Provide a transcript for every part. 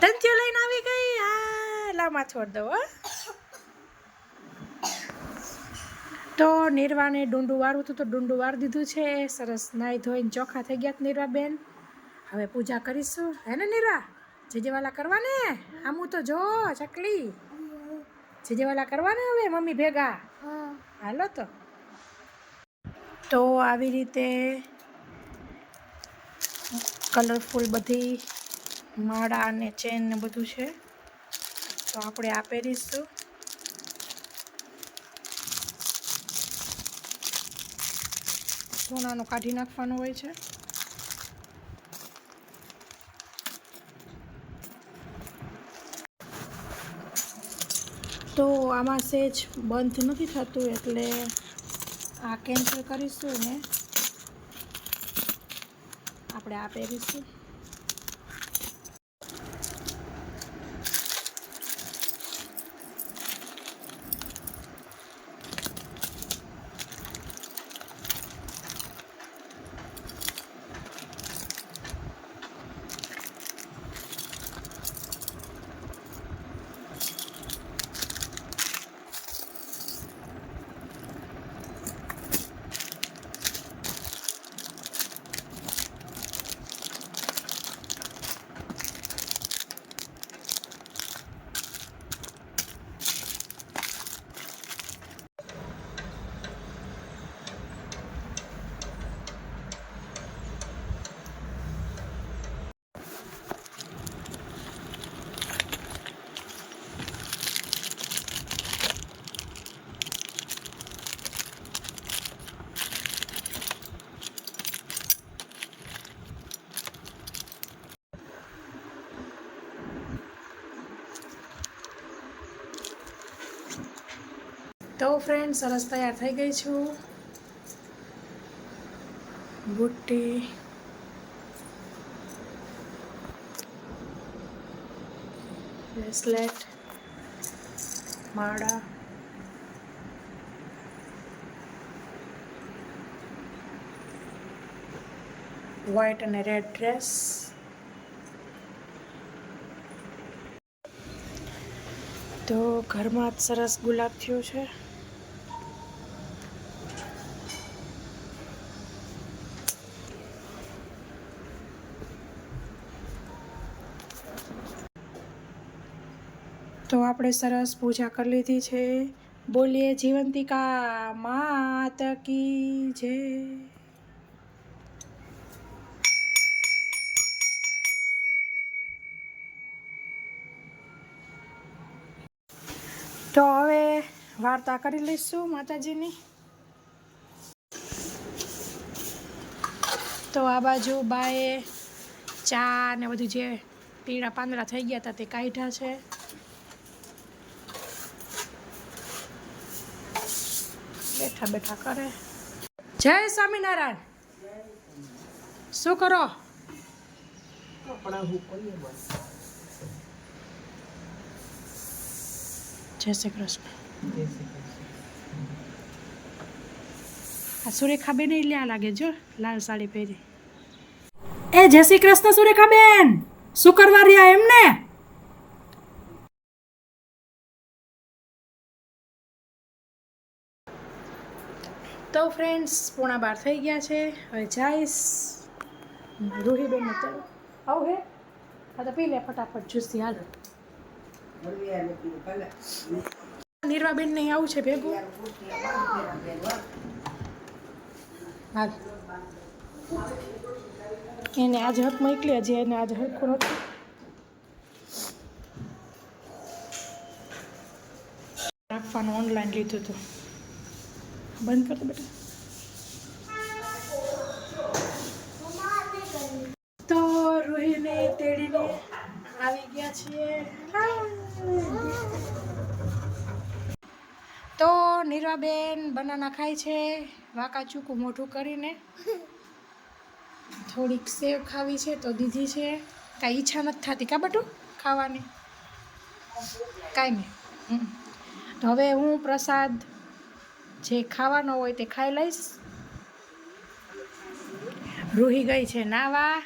તંત્યો લઈને આવી ગઈ? હા લામાં છોડ દો, હો. તો નિર્વાને ડુંડું વાળવું હતું તો ડુંડું વાળી દીધું છે. સરસ નાઈ ધોઈને ચોખા થઈ ગયા નિર્વા બેન હવે પૂજા કરીશું. હે ને નિર્વા? જેજેવાલા કરવાને? આમ તો જો, ચકલી. જેજેવાલા કરવાને હવે, મમ્મી ભેગા? હાલો તો. તો આવી રીતે કલરફુલ બધી માળા અને ચેન ને બધું છે. તો આપણે આ પહેરીશું. સોનાનું કાઢી નાખવાનું હોય છે. તો આમાં સેજ બંધ નથી થતું એટલે આ કેન્સલ કરીશું ને. આપણે આ પહેરીશું. તો ફ્રેન્ડ સરસ તૈયાર થઈ ગઈ છું. બુટ્ટી. બ્રેસલેટ માળા. વ્હાઈટ અને રેડ ડ્રેસ તો ઘરમાં જ સરસ ગુલાબ થયું છે. તો આપણે સરસ પૂજા કરી લીધી છે. બોલીએ, જીવંતિકા માત કી જય. તો હવે વાર્તા કરી લઈશું માતાજીની. તો આ બાજુ બાએ ચા ને બધું જે પીળા પાંદડા થઈ ગયા હતા તે કાઢ્યા છે. બેઠા બેઠા કરે. જય સ્વામિનારાયણ. શું કરો? જય શ્રી કૃષ્ણ. આ સુરેખાબેન એ લ્યા લાગે જો લાલ સાડી પહેરી. એ જય શ્રી કૃષ્ણ સુરેખાબેન. શું કરવા રહ્યા એમને? તો ફ્રેન્ડ્સ પોણા બાર થઈ ગયા છે. હવે જઈશ. રૂહીબેન તો આવ હે? હા તો પી લે, ફટાફટ જુસી હાલ. નિર્વાબેન નહીં આવું છે ભેગું. હાલ. એને આજે હક મોકલી, હજી એને આજે હરખું નથી. રાખવાનું ઓનલાઈન લીધું હતું. બંધ કર દો બેટા તો રોહીને તેડીને આવી ગયા તો નીરવાબેન બનાના ખાય છે. વાકા ચૂકું મોઢું કરીને. થોડીક સેવ ખાવી છે તો દીધી છે. કાંઈ ઈચ્છા નથી થતી કા બટું ખાવાની? કાંઈ નહીં. તો હવે હું પ્રસાદ જે ખાવાનો હોય તે ખાઈ લઈશ. રૂહી ગઈ છે નાવા.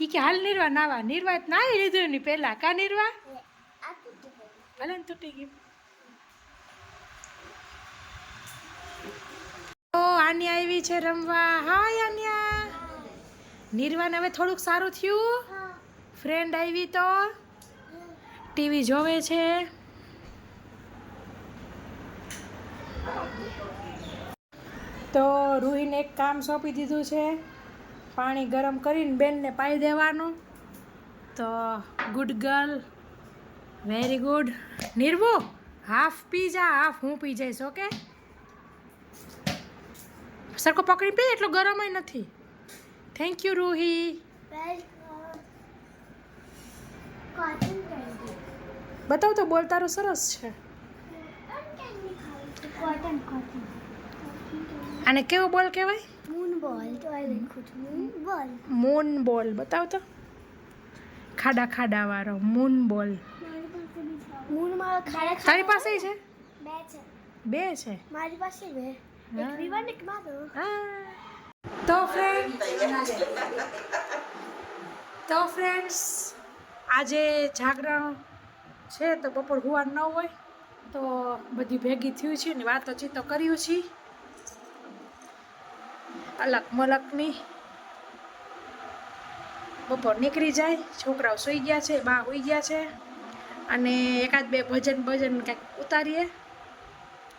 ઈ કે, હાલ નિર્વા, નાવા. નિર્વા ના લીધું ની પહેલા. કા નિર્વા? ભલે તૂટી ગયું. ઓ આન્યા આવી છે રમવા. હાય આન્યા નિર્વાને હવે થોડુંક સારું થયું. ફ્રેન્ડ આવી તો. ટીવી જોવે છે. તો રૂહીને એક કામ સોંપી દીધું છે. પાણી ગરમ કરીને બેનને પાઈ દેવાનું. તો ગુડ ગર્લ વેરી ગુડ નિર્વો હાફ પી જા હાફ હું પી જઈશ ઓકે સરખો પકડી પી એટલો ગરમ નથી. થેન્ક યુ રૂહી બતાવ તો બોલ તારું સરસ છે. આને કેવો બોલ કહેવાય? મૂન બોલ તો આ દેખું છું મૂન બોલ મૂન બોલ બતાવ તો. ખાડા ખાડા વાળો મૂન બોલ મૂન મારો ખાડા તારી પાસે છે? બે છે. બે છે? મારી પાસે બે. એક વિવાન એક મારો. તો ફ્રેન્ડ તો ફ્રેન્ડ્સ આજે જાગરણ છે તો બપોર હુવા ન હોય તો બધી ભેગી થયું છે ને વાતો ચિત્તો કર્યું છે અલગ મલકની બપોર નીકળી જાય, છોકરાઓ સૂઈ ગયા છે, બા હોઈ ગયા છે. અને એકાદ બે ભજન ભજન કંઈક ઉતારીએ,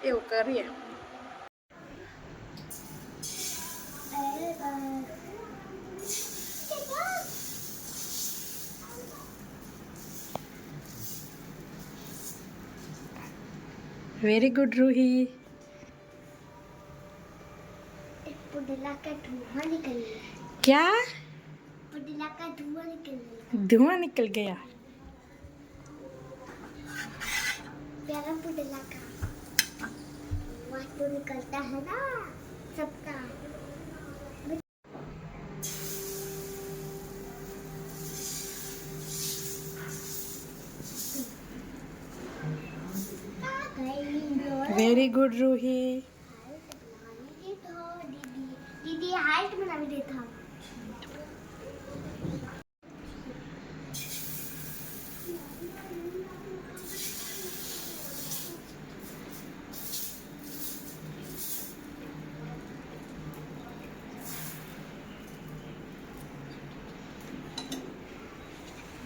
એવું કરીએ. વેરી ગુડ રૂહી का धुआँ निकल गया। क्या? का धुआँ निकल गया। धुआँ निकल गया। प्यारा पुडला का। धुआँ तो निकलता है ना सबका। आ गई डोर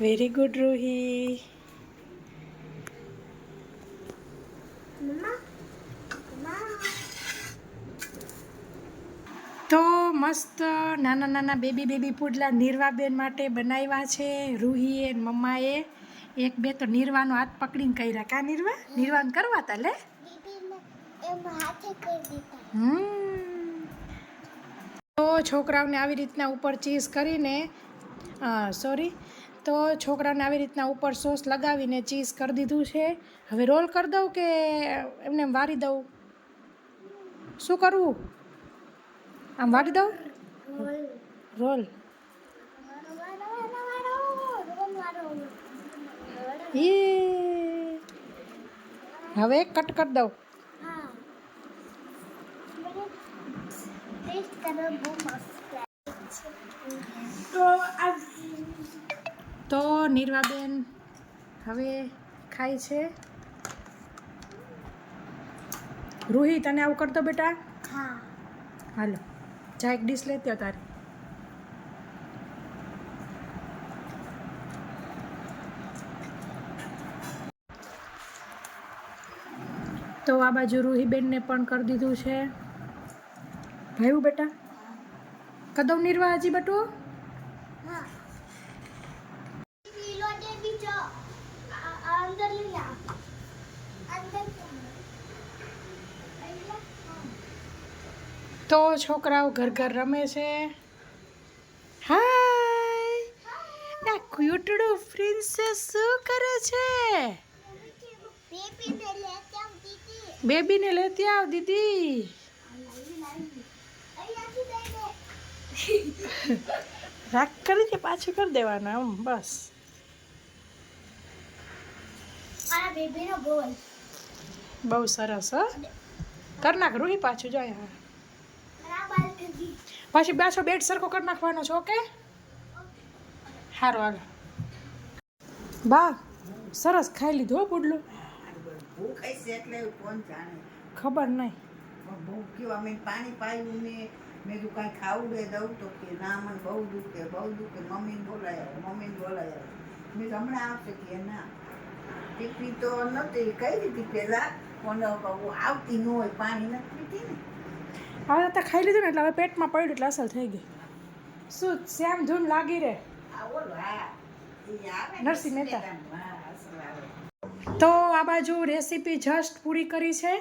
વેરી ગુડ રૂહી તો મસ્ત નાના નાના બેબી બેબી પુડલા નિર્વાબેન માટે બનાવ્યા છે રૂહીએ મમ્માએ. એક બે તો નિર્વાનો હાથ પકડીને કર્યા. કા નિર્વા? નિર્વાન કરવા તા લે. તો છોકરાઓને આવી રીતના ઉપર ચીઝ કરીને સોરી તો છોકરાને આવી રીતના ઉપર સોસ લગાવીને ચીઝ કરી દીધું છે. હવે રોલ કરી દઉં કે એમને એમ વારી દઉં? શું કરવું? આમ વારી દઉં? રોલ. હવે કટ કરી દઉં. તો મસ્ત તો નિર્વાબેન હવે ખાય છે. રૂહી તને આવું કરતો બેટા? હા. હાલો જા એક ડીશ લેતી તારી. તો આ બાજુ રૂહીબેનને પણ કરી દીધું છે. ભાઈ બેટા? કદમ નિર્વાહ હજી બટુ? હા કિલો દે બીજો આ- આ અંદર લઈ જા અંદર અહીંયા તો છોકરાઓ ઘર ઘર રમે છે. હાય! આ ક્યુટડું પ્રિન્સેસ શું કરે છે? બેબી ને લેતે આવ દીદી બેબીને લેતી આવ દીદી. રાખ કરી દે પાછું કરી દેવાના આમ બસ. બહુ સરસ હ. કર નાખ રૂહી પાછું જાય હા મારા બાલ કરી પાછી પાછો બેટ સરખો કરી નાખવાનો છો ઓકે? સારું હાલ. બા સરસ ખાઈ લીધું પુડલું. ભૂખ હશે એટલે કોણ જાણે? ખબર નહીં. પાણી પાયું ને મેં તું કાંઈ ખાવું દે દઉં તો કે ના મને બહુ દુખે બહુ દુખે. મમ્મીને બોલાયા મમ્મીને બોલાયા. મેં તો હમણાં આવશે કે ના? ટીપી તો નહોતી કઈ દીધી પહેલાં? પણ આવતી ન હોય પાણી નથી પીતી ને. હવે તો ખાઈ લીધું ને એટલે હવે પેટમાં પડ્યું એટલે અસર થઈ ગઈ. શું શ્યામ ધૂમ લાગી રહે? નરસિંહ મહેતા. તો આ બાજુ રેસીપી જસ્ટ પૂરી કરી છે.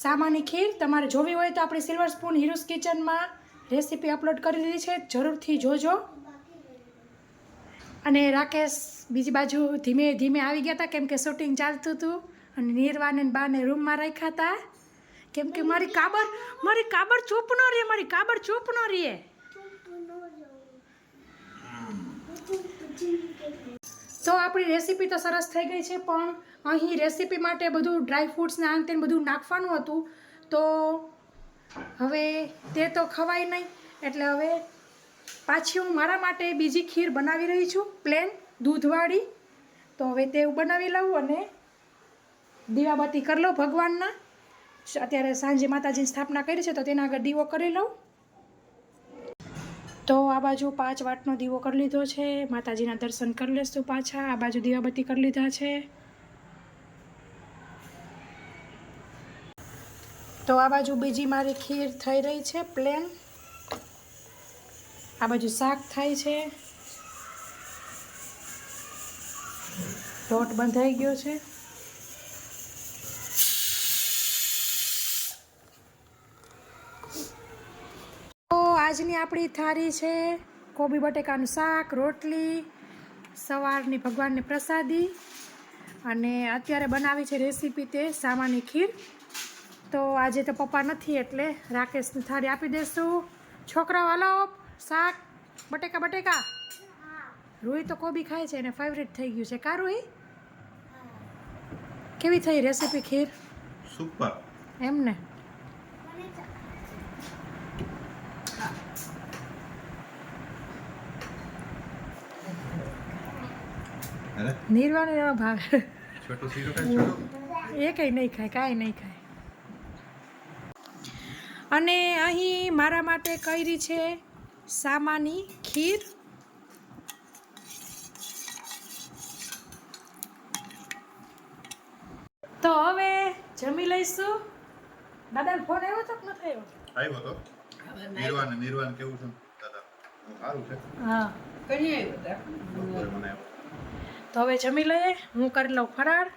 સામાની ખીર તમારે જોવી હોય તો આપણી સિલ્વર સ્પૂન હીરોઝ કિચનમાં રેસીપી અપલોડ કરી દીધી છે. જરૂરથી જોજો. અને રાકેશ બીજી બાજુ ધીમે ધીમે આવી ગયા હતા. કેમ કે શૂટિંગ ચાલતું હતું અને નિર્વાને બાને રૂમમાં રાખ્યા હતા. કેમ કે મારી કાબર મારી કાબર ચૂપ ન રહે, મારી કાબર ચૂપ ન રહે. તો આપણી રેસીપી તો સરસ થઈ ગઈ છે, પણ અહીં રેસીપી માટે બધું ડ્રાય ફ્રૂટ્સને તેન બધું નાખવાનું હતું. તો હવે તે તો ખવાય નહીં, એટલે હવે પાછી હું મારા માટે બીજી ખીર બનાવી રહી છું પ્લેન દૂધવાળી. તો હવે તે બનાવી લઉં અને દીવાબત્તી કરી લઉં ભગવાનના. અત્યારે સાંજે માતાજીની સ્થાપના કરી છે, તો તેના આગળ દીવો કરી લઉં. તો આ બાજુ પાંચ વાટનો દીવો કરી લીધો છે, માતાજીના દર્શન કરી લેશું પાછા. આ બાજુ દીવાબત્તી કરી લીધા છે. તો આ બાજુ બીજી મારી ખીર થઈ રહી છે પ્લેન આ બાજુ શાક થાય છે. લોટ બંધાઈ ગયો છે. તો આજની આપણી થાળી છે કોબી બટેકાનું શાક, રોટલી, સવારની ભગવાનની પ્રસાદી અને અત્યારે બનાવી છે રેસીપી તે સામાની ખીર. તો આજે તો પપ્પા નથી એટલે રાકેશની થાળી આપી દેશું. છોકરાઓ, હાલો. શાક બટેકા બટેકા? રૂહી તો કોબી ખાય છે એને ફેવરેટ થઈ ગયું છે. કા રૂહી? કેવી થઈ રેસીપી ખીર? સુપર એમ ને? નિર્વાણ એવા કાંઈ છોટું એ કંઈ નહીં ખાય કાંઈ નહીં ખાય. અને અહીં મારા માટે કરી છે સામાની ખીર. તો હવે જમી લઈશું. દાદા ફોન આવ્યો તો કે નથી આવ્યો? આવ્યો તો. નિર્વાણ નિર્વાણ કેવું છે? દાદા સારું છે? હા. કઈ આવ્યો મને તો હવે જમી લઈએ. હું કરી લઉં ફરાળ.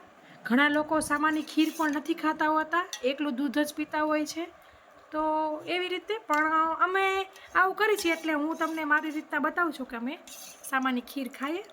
ઘણા લોકો સામાની ખીર પણ નથી ખાતા હોતા. એકલું દૂધ જ પીતા હોય છે. તો એવી રીતે, પણ અમે આવું કરી છીએ એટલે હું તમને મારી રીતના બતાવું છું કે અમે સામાન્ય ખીર ખાઈએ.